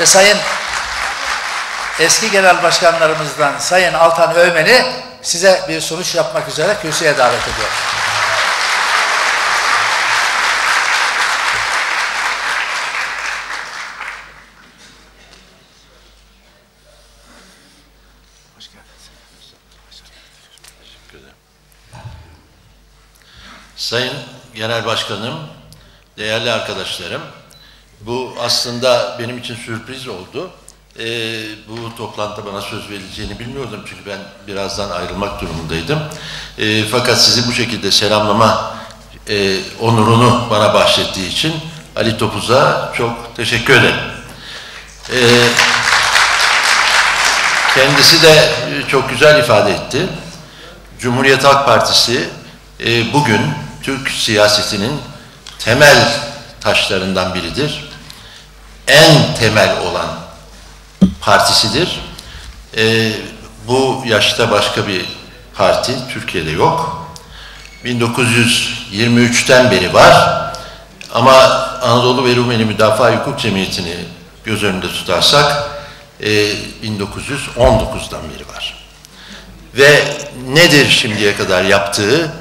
ve Sayın eski genel başkanlarımızdan Sayın Altan Öğmen'i size bir sonuç yapmak üzere kürsüye davet ediyorum. Sayın Genel Başkanım, değerli arkadaşlarım, bu aslında benim için sürpriz oldu. Ee, bu toplantı bana söz verileceğini bilmiyordum çünkü ben birazdan ayrılmak durumundaydım. Ee, fakat sizi bu şekilde selamlama e, onurunu bana bahşettiği için Ali Topuz'a çok teşekkür ederim. Ee, kendisi de çok güzel ifade etti. Cumhuriyet Halk Partisi e, bugün Türk siyasetinin temel taşlarından biridir. En temel olan partisidir. E, bu yaşta başka bir parti Türkiye'de yok. 1923'ten beri var. Ama Anadolu ve Rumeli Müdafaa Hukuk Cemiyeti'ni göz önünde tutarsak e, 1919'dan beri var. Ve nedir şimdiye kadar yaptığı?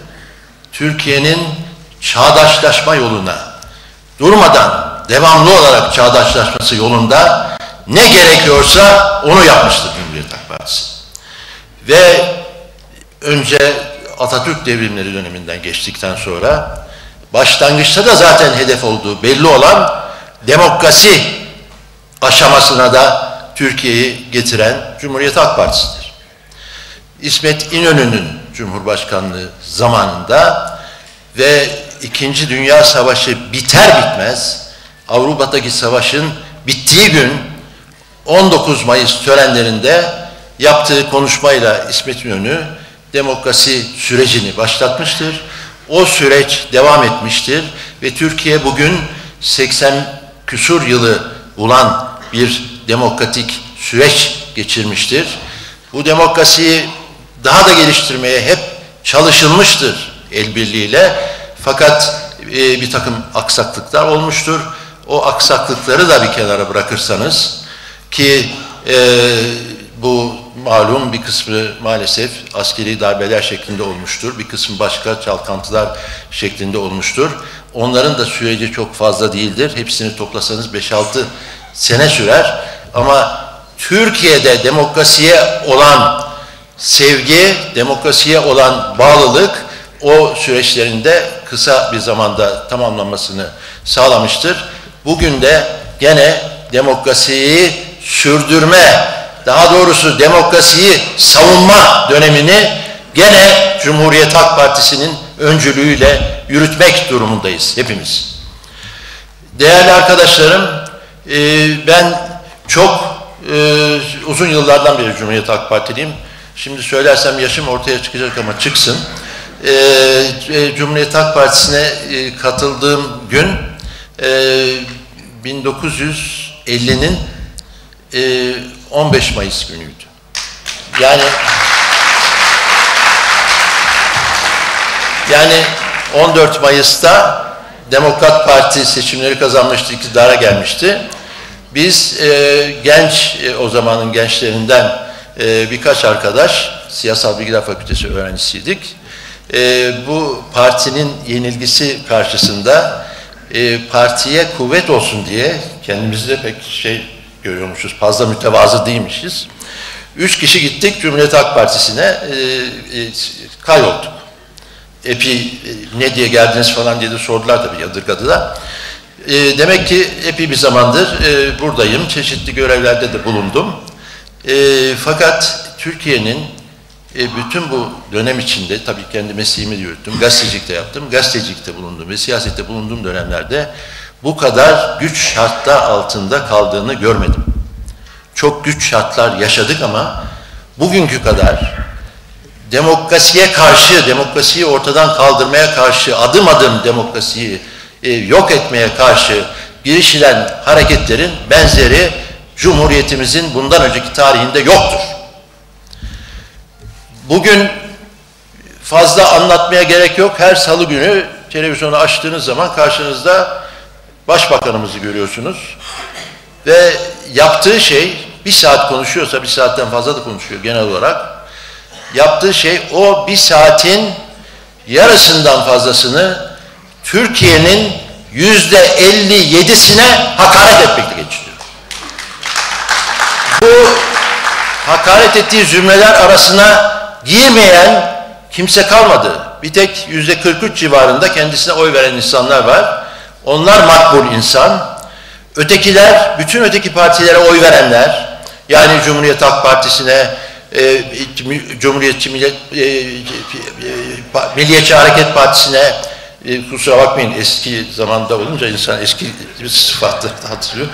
Türkiye'nin çağdaşlaşma yoluna durmadan devamlı olarak çağdaşlaşması yolunda ne gerekiyorsa onu yapmıştır Cumhuriyet Halk Partisi. Ve önce Atatürk devrimleri döneminden geçtikten sonra başlangıçta da zaten hedef olduğu belli olan demokrasi aşamasına da Türkiye'yi getiren Cumhuriyet Halk Partisi'dir. İsmet İnönü'nün Cumhurbaşkanlığı zamanında ve İkinci Dünya Savaşı biter bitmez Avrupa'daki savaşın bittiği gün 19 Mayıs törenlerinde yaptığı konuşmayla İsmet İnönü demokrasi sürecini başlatmıştır. O süreç devam etmiştir ve Türkiye bugün 80 küsur yılı bulan bir demokratik süreç geçirmiştir. Bu demokrasiyi daha da geliştirmeye hep çalışılmıştır el birliğiyle. Fakat e, bir takım aksaklıklar olmuştur. O aksaklıkları da bir kenara bırakırsanız ki e, bu malum bir kısmı maalesef askeri darbeler şeklinde olmuştur. Bir kısmı başka çalkantılar şeklinde olmuştur. Onların da süreci çok fazla değildir. Hepsini toplasanız 5-6 sene sürer. Ama Türkiye'de demokrasiye olan sevgi, demokrasiye olan bağlılık o süreçlerinde kısa bir zamanda tamamlanmasını sağlamıştır. Bugün de gene demokrasiyi sürdürme, daha doğrusu demokrasiyi savunma dönemini gene Cumhuriyet Halk Partisi'nin öncülüğüyle yürütmek durumundayız hepimiz. Değerli arkadaşlarım, ben çok uzun yıllardan beri Cumhuriyet Halk Partiliyim. Şimdi söylersem yaşım ortaya çıkacak ama çıksın. E, e, Cumhuriyet Halk Partisi'ne e, katıldığım gün e, 1950'nin e, 15 Mayıs günüydü. Yani yani 14 Mayıs'ta Demokrat Parti seçimleri kazanmıştı, iktidara gelmişti. Biz e, genç, e, o zamanın gençlerinden e, birkaç arkadaş, Siyasal Bilgiler Fakültesi öğrencisiydik. E, bu partinin yenilgisi karşısında e, partiye kuvvet olsun diye kendimizi de pek şey görüyormuşuz, fazla mütevazı değilmişiz. Üç kişi gittik Cumhuriyet Halk Partisi'ne, e, e, kaybolduk. Epi e, ne diye geldiniz falan diye de sordular tabii yadırgadılar. E, demek ki epey bir zamandır e, buradayım, çeşitli görevlerde de bulundum. E, fakat Türkiye'nin e, bütün bu dönem içinde, tabii kendi mesleğimi yürüttüm, gazetecilikte yaptım, gazetecilikte bulundum ve siyasette bulunduğum dönemlerde bu kadar güç şartlar altında kaldığını görmedim. Çok güç şartlar yaşadık ama bugünkü kadar demokrasiye karşı, demokrasiyi ortadan kaldırmaya karşı, adım adım demokrasiyi e, yok etmeye karşı girişilen hareketlerin benzeri Cumhuriyetimizin bundan önceki tarihinde yoktur. Bugün fazla anlatmaya gerek yok. Her salı günü televizyonu açtığınız zaman karşınızda başbakanımızı görüyorsunuz. Ve yaptığı şey bir saat konuşuyorsa bir saatten fazla da konuşuyor genel olarak. Yaptığı şey o bir saatin yarısından fazlasını Türkiye'nin yüzde 57'sine hakaret etmekle geçiriyor. Bu hakaret ettiği cümleler arasına girmeyen kimse kalmadı. Bir tek yüzde 43 civarında kendisine oy veren insanlar var. Onlar makbul insan. Ötekiler, bütün öteki partilere oy verenler, yani Cumhuriyet Halk Partisi'ne, e, Cumhuriyetçi Millet, e, e, Milliyetçi Hareket Partisi'ne, e, kusura bakmayın eski zamanda olunca insan eski bir sıfatı hatırlıyor.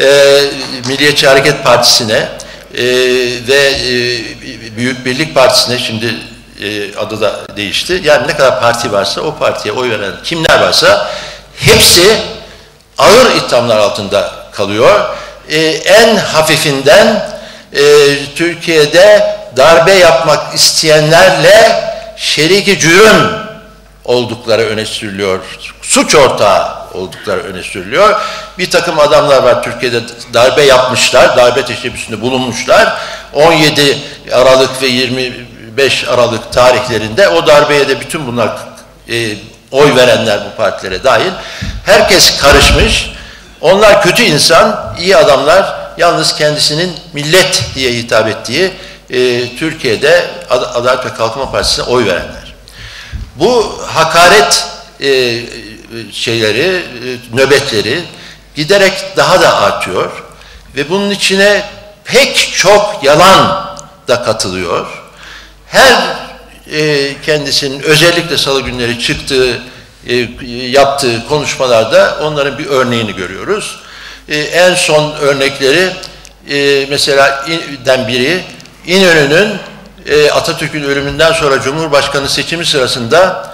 E, Milliyetçi Hareket Partisi'ne e, ve e, Büyük Birlik Partisi'ne şimdi e, adı da değişti. Yani ne kadar parti varsa o partiye oy veren kimler varsa hepsi ağır ithamlar altında kalıyor. E, en hafifinden e, Türkiye'de darbe yapmak isteyenlerle şeriki cürüm oldukları öne sürülüyor. Suç ortağı oldukları öne sürülüyor. Bir takım adamlar var Türkiye'de darbe yapmışlar, darbe teşebbüsünde bulunmuşlar. 17 Aralık ve 25 Aralık tarihlerinde o darbeye de bütün bunlar e, oy verenler bu partilere dahil. Herkes karışmış. Onlar kötü insan, iyi adamlar. Yalnız kendisinin millet diye hitap ettiği e, Türkiye'de Adalet ve Kalkınma Partisi'ne oy verenler. Bu hakaret e, şeyleri, e, nöbetleri giderek daha da artıyor ve bunun içine pek çok yalan da katılıyor. Her e, kendisinin özellikle salı günleri çıktığı, e, yaptığı konuşmalarda onların bir örneğini görüyoruz. E, en son örnekleri e, mesela den biri İnönü'nün e, Atatürk'ün ölümünden sonra Cumhurbaşkanı seçimi sırasında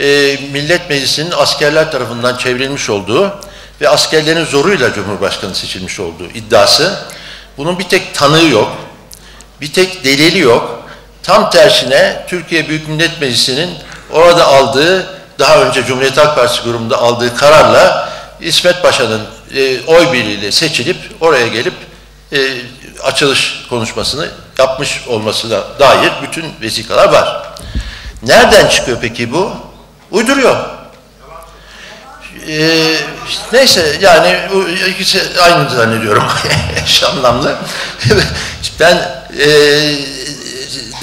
e, Millet Meclisi'nin askerler tarafından çevrilmiş olduğu ve askerlerin zoruyla Cumhurbaşkanı seçilmiş olduğu iddiası. Bunun bir tek tanığı yok, bir tek delili yok. Tam tersine Türkiye Büyük Millet Meclisi'nin orada aldığı, daha önce Cumhuriyet Halk Partisi grubunda aldığı kararla İsmet Paşa'nın e, oy birliğiyle seçilip oraya gelip e, açılış konuşmasını yapmış olmasına dair bütün vesikalar var. Nereden çıkıyor peki bu? Uyduruyor. Ee, neyse yani ikisi aynı zannediyorum eş anlamlı. ben e,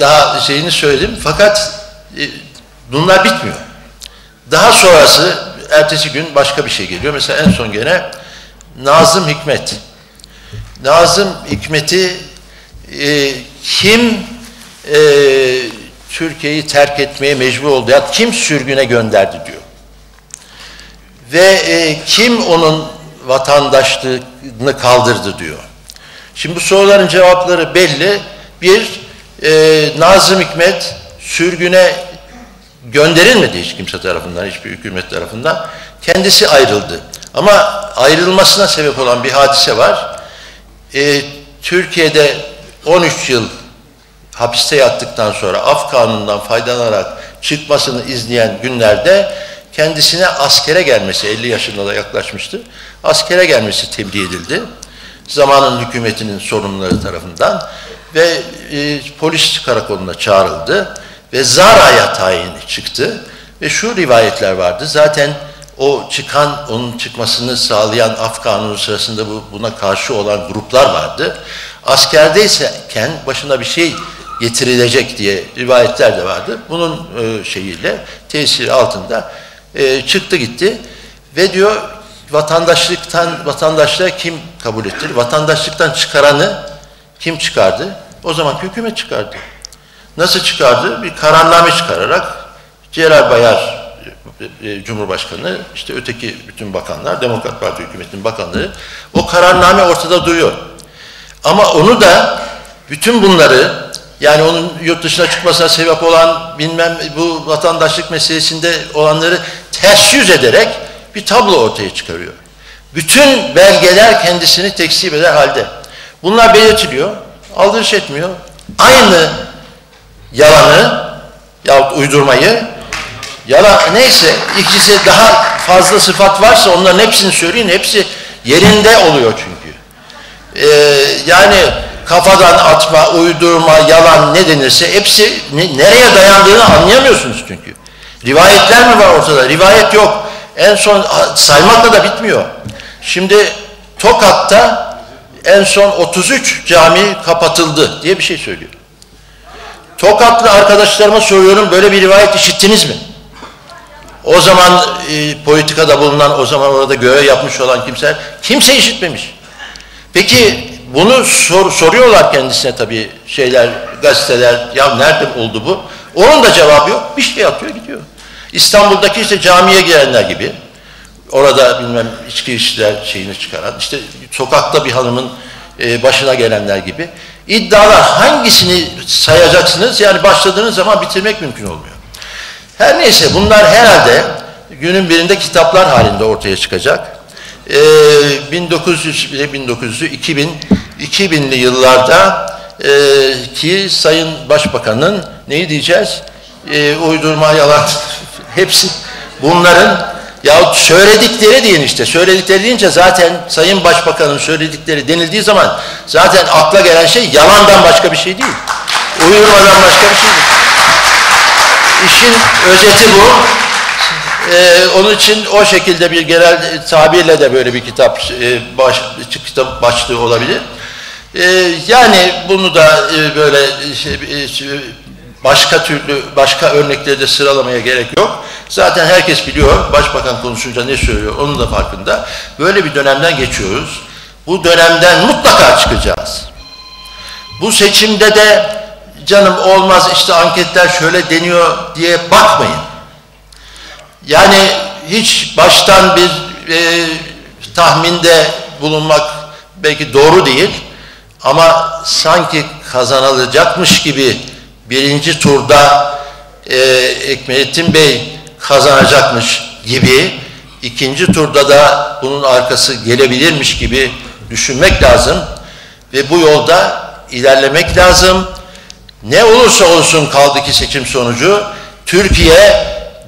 daha şeyini söyledim fakat e, bunlar bitmiyor. Daha sonrası ertesi gün başka bir şey geliyor. Mesela en son gene Nazım Hikmet. Nazım Hikmet'i e, kim e, Türkiye'yi terk etmeye mecbur oldu ya kim sürgüne gönderdi diyor. Ve e, kim onun vatandaşlığını kaldırdı diyor. Şimdi bu soruların cevapları belli. Bir, e, Nazım Hikmet sürgüne gönderilmedi hiç kimse tarafından, hiçbir hükümet tarafından. Kendisi ayrıldı. Ama ayrılmasına sebep olan bir hadise var. E, Türkiye'de 13 yıl hapiste yattıktan sonra af kanunundan faydalanarak çıkmasını izleyen günlerde kendisine askere gelmesi, 50 yaşında da yaklaşmıştı, askere gelmesi tebliğ edildi. Zamanın hükümetinin sorumluları tarafından ve e, polis karakoluna çağrıldı ve Zara'ya tayini çıktı ve şu rivayetler vardı. Zaten o çıkan, onun çıkmasını sağlayan af kanunu sırasında bu, buna karşı olan gruplar vardı. Askerdeyken başına bir şey getirilecek diye rivayetler de vardı. Bunun e, şeyiyle tesiri altında e, çıktı gitti ve diyor vatandaşlıktan vatandaşlığa kim kabul etti? Vatandaşlıktan çıkaranı kim çıkardı? O zaman hükümet çıkardı. Nasıl çıkardı? Bir kararname çıkararak Celal Bayar Cumhurbaşkanı, işte öteki bütün bakanlar, Demokrat Parti hükümetinin bakanları, o kararname ortada duruyor. Ama onu da bütün bunları yani onun yurt dışına çıkmasına sebep olan bilmem bu vatandaşlık meselesinde olanları ters yüz ederek bir tablo ortaya çıkarıyor. Bütün belgeler kendisini tekzip eder halde. Bunlar belirtiliyor, aldırış etmiyor. Aynı yalanı yahut uydurmayı yalan neyse ikisi daha fazla sıfat varsa onların hepsini söyleyin hepsi yerinde oluyor çünkü. Ee, yani kafadan atma, uydurma, yalan ne denirse hepsi ne- nereye dayandığını anlayamıyorsunuz çünkü. Rivayetler mi var ortada? Rivayet yok. En son saymakla da bitmiyor. Şimdi Tokat'ta en son 33 cami kapatıldı diye bir şey söylüyor. Tokatlı arkadaşlarıma soruyorum böyle bir rivayet işittiniz mi? O zaman e, politikada bulunan, o zaman orada görev yapmış olan kimseler kimse işitmemiş. Peki bunu sor- soruyorlar kendisine tabii şeyler, gazeteler, ya nerede oldu bu? Onun da cevabı yok. Bir şey atıyor gidiyor. İstanbul'daki işte camiye girenler gibi, orada bilmem içki içtiler şeyini çıkaran, işte sokakta bir hanımın e, başına gelenler gibi iddialar hangisini sayacaksınız? Yani başladığınız zaman bitirmek mümkün olmuyor. Her neyse bunlar herhalde günün birinde kitaplar halinde ortaya çıkacak. Ee, 1900 ile 1900'lü 2000 2000'li yıllarda e, ki Sayın Başbakan'ın neyi diyeceğiz? E, uydurma, yalan hepsi bunların ya söyledikleri deyin işte. Söyledikleri deyince zaten Sayın Başbakan'ın söyledikleri denildiği zaman zaten akla gelen şey yalandan başka bir şey değil. Uydurmadan başka bir şey değil. İşin özeti bu. Ee, onun için o şekilde bir genel tabirle de böyle bir kitap e, baş, kitap başlığı olabilir. Ee, yani bunu da e, böyle şey, e, başka türlü başka örnekleri de sıralamaya gerek yok. Zaten herkes biliyor başbakan konuşunca ne söylüyor onun da farkında. Böyle bir dönemden geçiyoruz. Bu dönemden mutlaka çıkacağız. Bu seçimde de canım olmaz işte anketler şöyle deniyor diye bakmayın. Yani hiç baştan bir e, tahminde bulunmak belki doğru değil ama sanki kazanılacakmış gibi birinci turda e, Ekmelettin Bey kazanacakmış gibi ikinci turda da bunun arkası gelebilirmiş gibi düşünmek lazım ve bu yolda ilerlemek lazım. Ne olursa olsun kaldı ki seçim sonucu Türkiye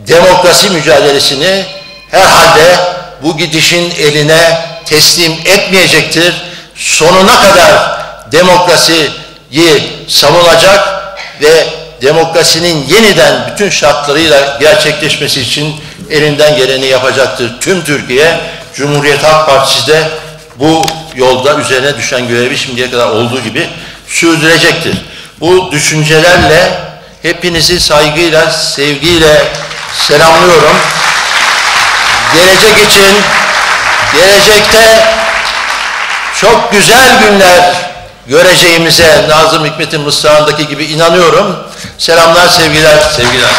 demokrasi mücadelesini herhalde bu gidişin eline teslim etmeyecektir. Sonuna kadar demokrasiyi savunacak ve demokrasinin yeniden bütün şartlarıyla gerçekleşmesi için elinden geleni yapacaktır. Tüm Türkiye Cumhuriyet Halk Partisi de bu yolda üzerine düşen görevi şimdiye kadar olduğu gibi sürdürecektir. Bu düşüncelerle hepinizi saygıyla, sevgiyle selamlıyorum. Gelecek için, gelecekte çok güzel günler göreceğimize Nazım Hikmet'in mısrağındaki gibi inanıyorum. Selamlar, sevgiler, sevgiler.